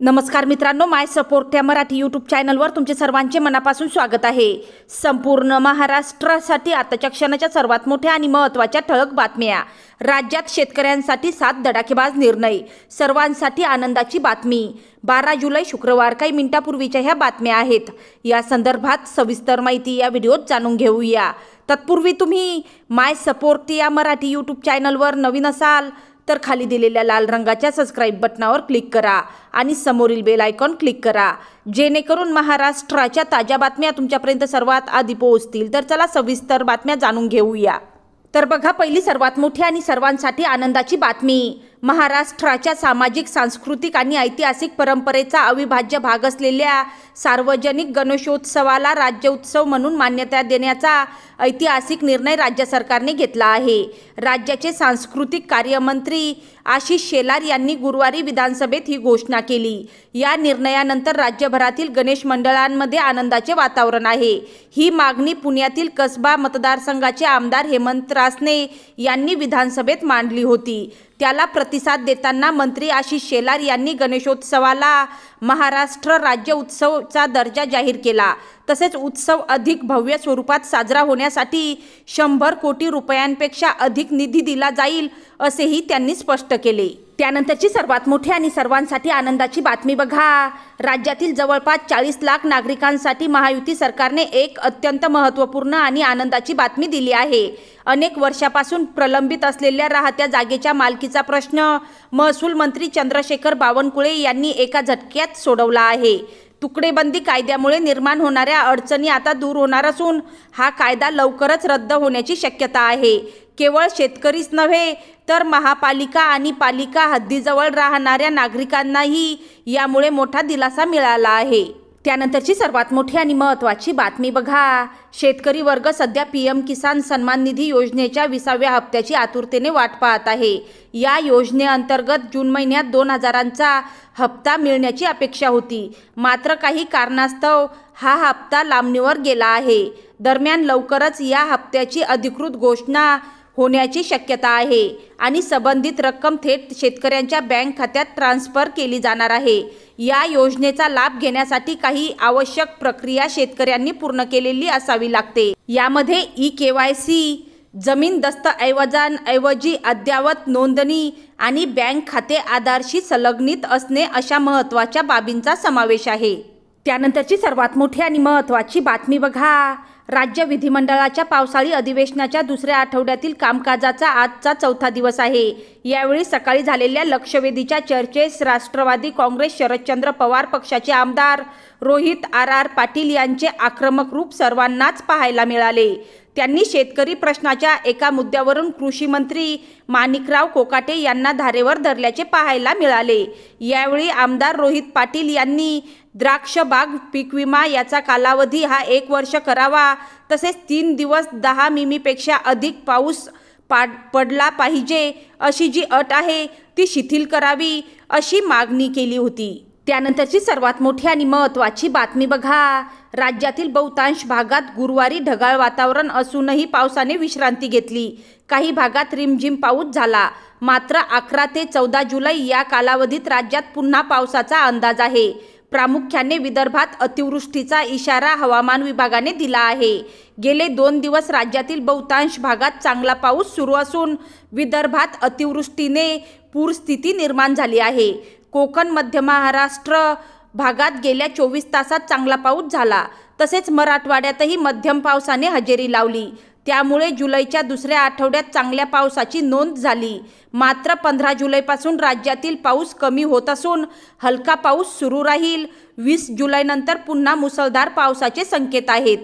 नमस्कार मित्रांनो माय सपोर्ट या मराठी यूट्यूब चॅनलवर तुमचे सर्वांचे मनापासून स्वागत आहे. संपूर्ण महाराष्ट्रासाठी आताच्या क्षणाच्या सर्वात मोठ्या आणि महत्त्वाच्या ठळक बातम्या. राज्यात शेतकऱ्यांसाठी सात धडाकेबाज निर्णय. सर्वांसाठी आनंदाची बातमी. बारा जुलै शुक्रवार काही मिनिटापूर्वीच्या ह्या बातम्या आहेत. या संदर्भात सविस्तर माहिती या व्हिडिओत जाणून घेऊया. तत्पूर्वी तुम्ही माय सपोर्ट या मराठी यूट्यूब चॅनलवर नवीन असाल तर खाली दिलेल्या लाल रंगाच्या सबस्क्राईब बटनावर क्लिक करा आणि समोरील बेल आयकॉन क्लिक करा. जेणेकरून महाराष्ट्राच्या ताज्या बातम्या तुमच्यापर्यंत सर्वात आधी पोहोचतील. तर चला सविस्तर बातम्या जाणून घेऊया. तर बघा पहिली सर्वात मोठी आणि सर्वांसाठी आनंदाची बातमी. महाराष्ट्राच्या सामाजिक सांस्कृतिक आणि ऐतिहासिक परंपरेचा अविभाज्य भाग असलेल्या सार्वजनिक गणेशोत्सवाला राज्य उत्सव म्हणून मान्यता देण्याचा ऐतिहासिक निर्णय राज्य सरकारने घेतला आहे. राज्याचे सांस्कृतिक कार्यमंत्री आशिष शेलार यांनी गुरुवारी विधानसभेत ही घोषणा केली. या निर्णयानंतर राज्यभरातील गणेश मंडळांमध्ये आनंदाचे वातावरण आहे. ही मागणी पुण्यातील कसबा मतदारसंघाचे आमदार हेमंत रासने यांनी विधानसभेत मांडली होती. त्याला प्रतिसाद देताना मंत्री आशिष शेलार यांनी गणेशोत्सवाला महाराष्ट्र राज्य उत्सवचा दर्जा जाहीर केला. तसेच उत्सव अधिक भव्य स्वरूपात साजरा होण्यासाठी शंभर कोटी रुपयांपेक्षा अधिक निधी दिला जाईल असेही त्यांनी स्पष्ट केले. त्यानंतरची सर्वात मोठी आणि सर्वांसाठी आनंदाची बातमी बघा. राज्यातील जवळपास चाळीस लाख नागरिकांसाठी महायुती सरकारने एक अत्यंत महत्त्वपूर्ण आणि आनंदाची बातमी दिली आहे. अनेक वर्षापासून प्रलंबित असलेल्या राहत्या जागेच्या मालकीचा प्रश्न महसूल मंत्री चंद्रशेखर बावनकुळे यांनी एका झटक्यात सोडवला आहे. तुकडेबंदी कायद्यामुळे निर्माण होणाऱ्या अडचणी आता दूर होणार असून हा कायदा लवकरच रद्द होण्याची शक्यता आहे. केवळ शेतकरीच नव्हे तर महापालिका आणि पालिका हद्दीजवळ राहणाऱ्या नागरिकांनाही यामुळे मोठा दिलासा मिळाला आहे. त्यानंतरची सर्वात मोठी आणि महत्त्वाची बातमी बघा. शेतकरी वर्ग सध्या पी एम किसान सन्मान निधी योजनेच्या विसाव्या हप्त्याची आतुरतेने वाट पाहत आहे. या योजनेअंतर्गत जून महिन्यात दोन हजारांचा हप्ता मिळण्याची अपेक्षा होती. मात्र काही कारणास्तव हा हप्ता लांबणीवर गेला आहे. दरम्यान लवकरच या हप्त्याची अधिकृत घोषणा होण्याची शक्यता आहे आणि संबंधित रक्कम थेट शेतकऱ्यांच्या बँक खात्यात ट्रान्स्फर केली जाणार आहे. या योजनेचा लाभ घेण्यासाठी काही आवश्यक प्रक्रिया शेतकऱ्यांनी पूर्ण केलेली असावी लागते. यामध्ये ई के वाय सी जमीन दस्तऐवजांऐवजी अद्ययावत नोंदणी आणि बँक खाते आधारशी संलग्नित असणे अशा महत्त्वाच्या बाबींचा समावेश आहे. त्यानंतरची सर्वात मोठी आणि महत्त्वाची बातमी बघा. राज्य विधिमंडळाच्या पावसाळी अधिवेशनाच्या दुसऱ्या आठवड्यातील कामकाजाचा आजचा चौथा दिवस आहे. यावेळी सकाळी झालेल्या लक्षवेधीच्या चर्चेस राष्ट्रवादी काँग्रेस शरदचंद्र पवार पक्षाचे आमदार रोहित आर आर पाटील यांचे आक्रमक रूप सर्वांनाच पाहायला मिळाले. त्यांनी शेतकरी प्रश्नाच्या एका मुद्द्यावरून कृषी मंत्री माणिकराव कोकाटे यांना धारेवर धरल्याचे पाहायला मिळाले. यावेळी आमदार रोहित पाटील यांनी द्राक्ष बाग पीक विमा याचा कालावधी हा एक वर्ष करावा तसेच तीन दिवस दहा मिमीपेक्षा अधिक पाऊस पाड पडला पाहिजे अशी जी अट आहे ती शिथिल करावी अशी मागणी केली होती. त्यानंतरची सर्वात मोठी आणि महत्त्वाची बातमी बघा. राज्यातील बहुतांश भागात गुरुवारी ढगाळ वातावरण असूनही पावसाने विश्रांती घेतली. काही भागात रिमझिम पाऊस झाला. मात्र अकरा ते चौदा जुलै या कालावधीत राज्यात पुन्हा पावसाचा अंदाज आहे. प्रामुख्याने विदर्भात अतिवृष्टीचा इशारा हवामान विभागाने दिला आहे. गेले दोन दिवस राज्यातील बहुतांश भागात चांगला पाऊस सुरू असून विदर्भात अतिवृष्टीने पूरस्थिती निर्माण झाली आहे. कोकण मध्य महाराष्ट्र भागात गेल्या चोवीस तासात चांगला पाऊस झाला. तसेच मराठवाड्यातही मध्यम पावसाने हजेरी लावली. त्यामुळे जुलैच्या दुसऱ्या आठवड्यात चांगल्या पावसाची नोंद झाली. मात्र पंधरा जुलैपासून राज्यातील पाऊस कमी होत असून हलका पाऊस सुरू राहील. वीस जुलैनंतर पुन्हा मुसळधार पावसाचे संकेत आहेत.